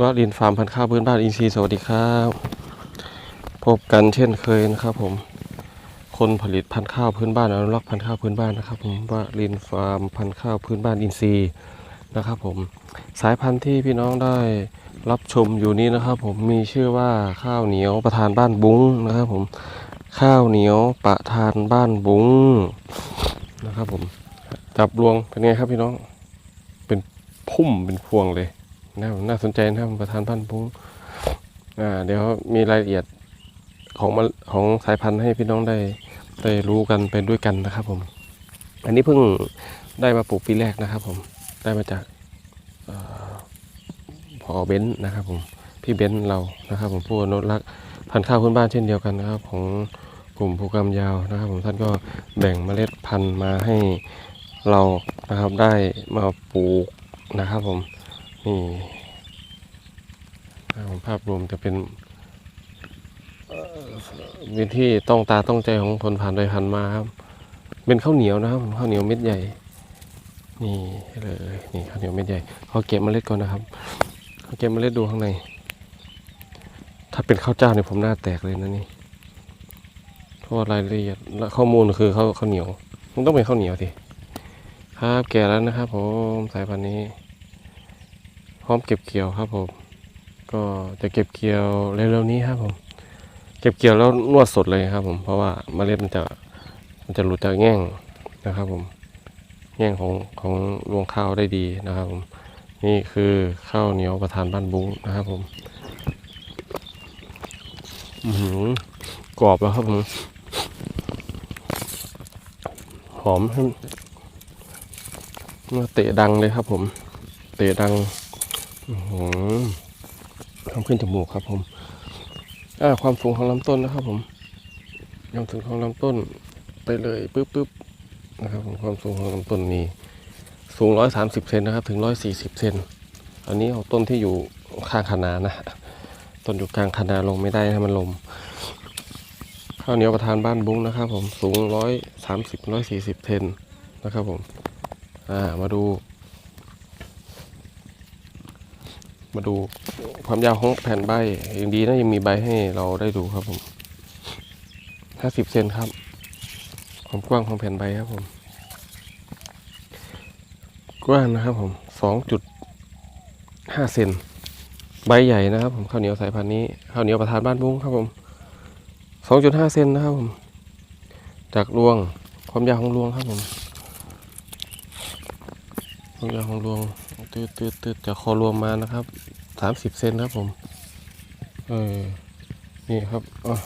วลินฟาร์มพันธุ์ข้าวพื้นบ้านอินทรีย์สวัสดีครับ พบกันเช่นเคยนะครับผม คนผลิตพันธุ์ข้าวพื้นบ้านอนุรักษ์พันธุ์ข้าวพื้นบ้านนะครับผมวลินฟาร์มพันธุ์ข้าวพื้นบ้านอินทรีย์นะครับผม สายพันธุ์ที่พี่น้องได้รับชมอยู่นี้นะครับ ผมมีชื่อว่าข้าวเหนียวประธานบ้านบุ้งนะครับผมข้าวเหนียวประธานบ้านบุ้งนะครับผมจับรวงเป็นไงครับพี่น้อง เป็นพุ่มเป็นพวงเลย น่าน่าสนใจนะครับประธานพันธุ์พุ้งอ่าเดี๋ยวมีรายละเอียดของมของสายพันธุ์ให้พี่น้องได้ได้รู้กันไปด้วยกันนะครับผม อันนี้เพิ่งได้มาปลูกปีแรกนะครับผมได้มาจากออพอเบนซ์นะครับผมพี่เบนซ์เรานะครับ ผมผู้อนุรักษ์พันธุ์ข้าวพื้นบ้านเช่นเดียวกันนะครับ ของกลุ่มภูกรรมยาวนะครับ ผมท่านก็แบ่งเมล็ดพันธุ์มาให้เรานะครับได้มาปลูกนะครับผม นี่อ่าภาพรวมจะเป็นวิธีต้องตาต้องใจของคนผ่านไปผ่านมาครับเป็นข้าวเหนียวนะครับข้าวเหนียวเม็ดใหญ่ นี่เลยนี่ข้าวเหนียวเม็ดใหญ่เขาเก็บเมล็ดก่อนนะครับเขาเก็บเมล็ดดูข้างใน ถ้าเป็นข้าวเจ้าเนี่ยผมหน้าแตกเลยนะนี่เพราะว่ารายละเอียดและข้อมูลคือข้าวข้าวเหนียวมันต้องเป็นข้าวเหนียวสิครับแก่แล้วนะครับผมสายพันธุ์นี้ พร้อมเก็บเกี่ยวครับผม ก็จะเก็บเกี่ยวเร็วๆนี้ครับผม เก็บเกี่ยวแล้วนวดสดเลยครับผม เพราะว่าเมล็ดมันจะมันจะหลุดจากแง่งนะครับผม แง่งของของรวงข้าวได้ดีนะครับผม นี่คือข้าวเหนียวประธานบ้านบุ้งนะครับผมหือกรอบแล้วครับผมหอมเมื่อเตะดังเลยครับผม เตะดัง ทำขึ้นจมูกครับผมความสูงของลำต้นนะครับ ผมความสูงของลำต้นไปเลยปึ๊บปึ๊บนะครับผมความสูงของลำต้นมีสูงร้อยสามสิบเซนนะครับ ถึงร้อยสี่สิบเซนอันนี้เอาต้นที่อยู่ข้างคนานะต้นอยู่กลางคนาลงไม่ได้ให้มันลมข้าวเหนียวประธานบ้านบุ้งนะครับ ผมสูงร้อยสามสิบร้อยสี่สิบเซนนะครับ ผม อ่ามาดู มาดูความยาวของแผ่นใบอย่างดีนะยังมีใบให้เราได้ดูครับผมห้าสิบเซนครับ ความกว้างของแผ่นใบครับผม กว้างนะครับผมสองจุดห้าเซนใบใหญ่นะครับ ผมข้าวเหนียวสายพันธุ์นี้ข้าวเหนียวประธานบ้านบุ้งครับผมสองจุดห้าเซนนะครับผม จากรวงความยาวของรวงครับผมความยาวของรวง ตืดตืดตืดจากคอรวมมานะครับสามสิบเซนครับผม เออ นี่ครับอะ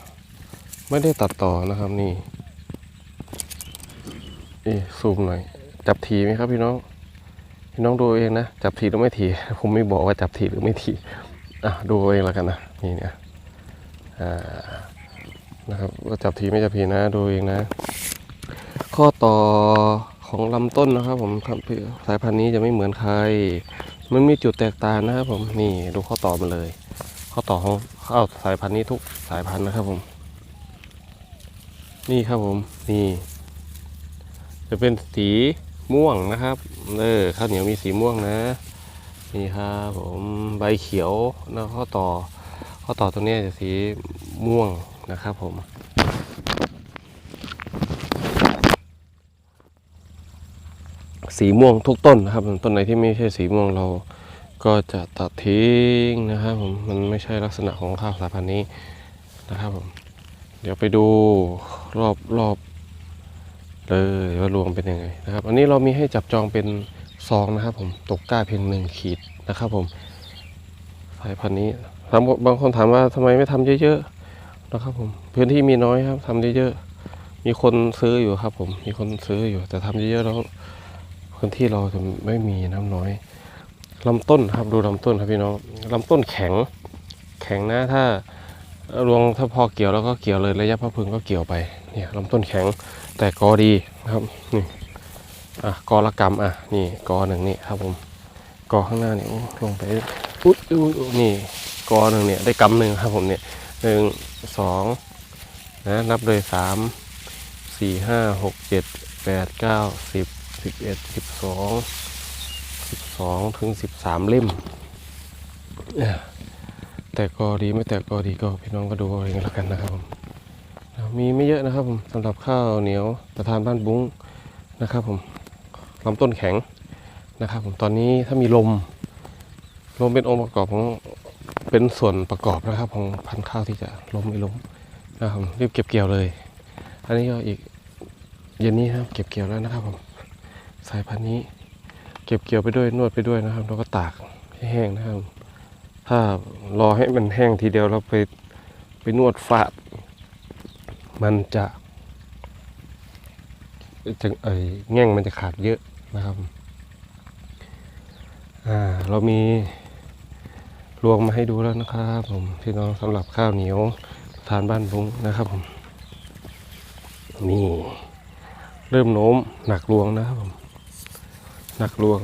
ไม่ได้ตัดต่อนะครับนี่นี่ซูมหน่อย จับทีไหมครับพี่น้อง พี่น้องดูเองนะ จับทีหรือไม่ทีผมไม่บอกว่าจับทีหรือไม่ทีอะดูเอาเองแล้วกันนะนี่เนี่ยอ่านะครับว่าจับทีไม่จับทีนะดูเองนะ ข้อต่อ ของลำต้นนะครับ ผมครับสายพันธุ์นี้จะไม่เหมือนใคร มันมีจุดแตกต่างนะครับ ผมนี่ดูข้อต่อมาเลย ข้อต่อของข้าวสายพันธุ์นี้ทุกสายพันธุ์นะครับผม นี่ครับผมนี่ จะเป็นสีม่วงนะครับเออข้าวเหนียวมีสีม่วงนะ นี่ครับผมใบเขียวแล้วข้อต่อ ข้อต่อตรงนี้จะสีม่วงนะครับผม สีม่วงทุกต้นนะครับต้นไหนที่ไม่ใช่สีม่วงเราก็จะตัดทิ้งนะครับผมมันไม่ใช่ลักษณะของข้าวสายพันธุ์นี้นะครับผมเดี๋ยวไปดูรอบรอบเลยว่ารวงเป็นยังไงนะครับ อันนี้เรามีให้จับจองเป็นซองนะครับ ผมตกกล้าเพียงหนึ่งขีดนะครับ ผมสายพันธุ์นี้ถามบางคนถามว่าทำไมไม่ทำเยอะๆนะครับ ผมพื้นที่มีน้อยครับทำเยอะๆมีคนซื้ออยู่ครับ ผมมีคนซื้ออยู่แต่ทำเยอะๆแล้ว พื้นที่เราจะไม่มีน้ำน้อยลำต้นครับดูลำต้นครับพี่น้องลำต้นแข็งแข็งนะถ้ารวงถ้าพอเกี่ยวแล้วก็เกี่ยวเลยระยะพะพึงก็เกี่ยวไปเนี่ยลำต้นแข็งแต่กอดีนะครับนี่อะกอละกำอะนี่กอหนึ่งนี่ครับผมกอข้างหน้านี่ลงไปอุ๊ยอุ๊ยอุ๊ยนี่กอหนึ่งเนี่ยได้กำหนึ่งครับผมเนี่ยหนึ่งสองนะนับเลยสามสี่ห้าหกเจ็ดแปดเก้าสิบ สิบเอ็ดสิบสองสิบสองถึงสิบสามเล่ม แต่ก็ดีไม่แต่ก็ดีก็พี่น้องก็ดูเอาเองแล้วกันนะครับผมมีไม่เยอะนะครับผมสำหรับข้าวเหนียวประธานบ้านบุ้งนะครับผมลำต้นแข็งนะครับผมตอนนี้ถ้ามีลม ลมเป็นองค์ประกอบของเป็นส่วนประกอบนะครับ ของพันธุ์ข้าวที่จะล้มไม่ล้มนะครับผมรีบเก็บเกี่ยวเลย อันนี้ก็อีกเย็นนี้ครับเก็บเกี่ยวแล้วนะครับผม สายพันธุ์นี้ เก็บเกี่ยวไปด้วยนวดไปด้วยนะครับ แล้วก็ตากให้แห้งนะครับ ถ้ารอให้มันแห้งทีเดียวแล้วไปไปนวดฝาด มันจะจะเอ้ยแง่งมันจะขาดเยอะนะครับอ่าเรามีรวงมาให้ดูแล้วนะครับผมพี่น้องสำหรับข้าวเหนียวทานบ้านบุ้งนะครับผมนี่เริ่มโน้มหนักรวงนะครับผม นักรวง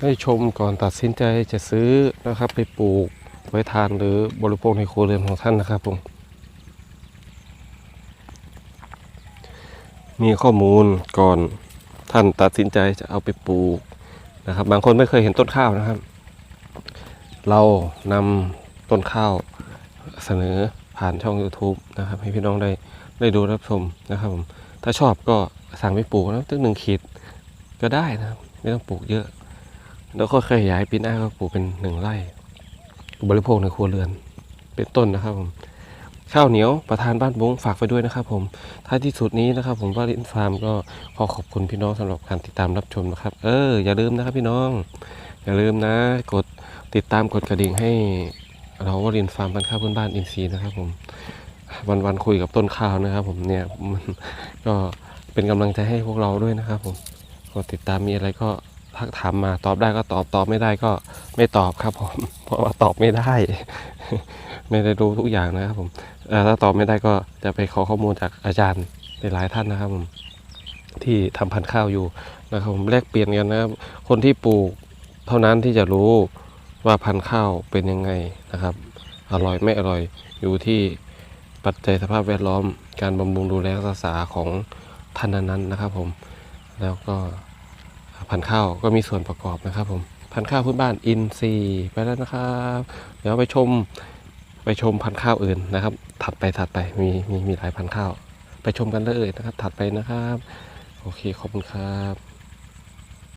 ให้ชมก่อนตัดสินใจจะซื้อนะครับ ไปปลูกไว้ทานหรือบริโภคในครัวเรือนของท่านนะครับผม มีข้อมูลก่อนท่านตัดสินใจจะเอาไปปลูกนะครับ บางคนไม่เคยเห็นต้นข้าวนะครับ เรานำต้นข้าวเสนอผ่านช่อง YouTube นะครับ ให้พี่น้องได้ได้ดูรับชมนะครับผม ถ้าชอบก็ สั่งไปปลูกนะตั้งหนึ่งขีดก็ได้นะครับ ไม่ต้องปลูกเยอะ แล้วก็ขยายปีหน้าก็ปลูกเป็นหนึ่งไร่บริโภคในครัวเรือน เป็นต้นนะครับผมข้าวเหนียวประธานบ้านบงฝากไปด้วยนะครับ ผมท้ายที่สุดนี้นะครับ ผมว่าลินฟาร์มก็ขอขอบคุณพี่น้องสำหรับการติดตามรับชมนะครับ เอออย่าลืมนะครับพี่น้อง อย่าลืมนะ กดติดตามกดกระดิ่งให้เราวารินฟาร์มบ้านข้าวพื้นบ้านอินซีนะครับ ผมวันวันๆคุยกับต้นข้าวนะครับ ผมเนี่ยมันก็ เป็นกำลังใจให้พวกเราด้วยนะครับผมกดติดตามมีอะไรก็ทักถามมาตอบได้ก็ตอบตอบไม่ได้ก็ไม่ตอบครับผมเพราะว่าตอบไม่ได้ ไม่ได้รู้ทุกอย่างนะครับผมถ้าตอบไม่ได้ก็จะไปขอข้อมูลจากอาจารย์หลายท่านนะครับผมที่ทำพันธุ์ข้าวอยู่นะครับผมแลกเปลี่ยนกันนะครับ คนที่ปลูกเท่านั้นที่จะรู้ว่าพันธุ์ข้าวเป็นยังไงนะครับ อร่อยไม่อร่อยอยู่ที่ปัจจัยสภาพแวดล้อมการบำรุงดูแลรักษาของ ท่านนั้นนะครับผม แล้วก็พันธุ์ข้าวก็มีส่วนประกอบนะครับผมพันธุ์ข้าวพื้นบ้านอินซีไปแล้วนะครับ เดี๋ยวไปชมไปชมพันธุ์ข้าวอื่นนะครับ ถัดไปถัดไปมีมีมีหลายพันธุ์ข้าว ไปชมกันเลยนะครับ ถัดไปนะครับ โอเคขอบคุณครับ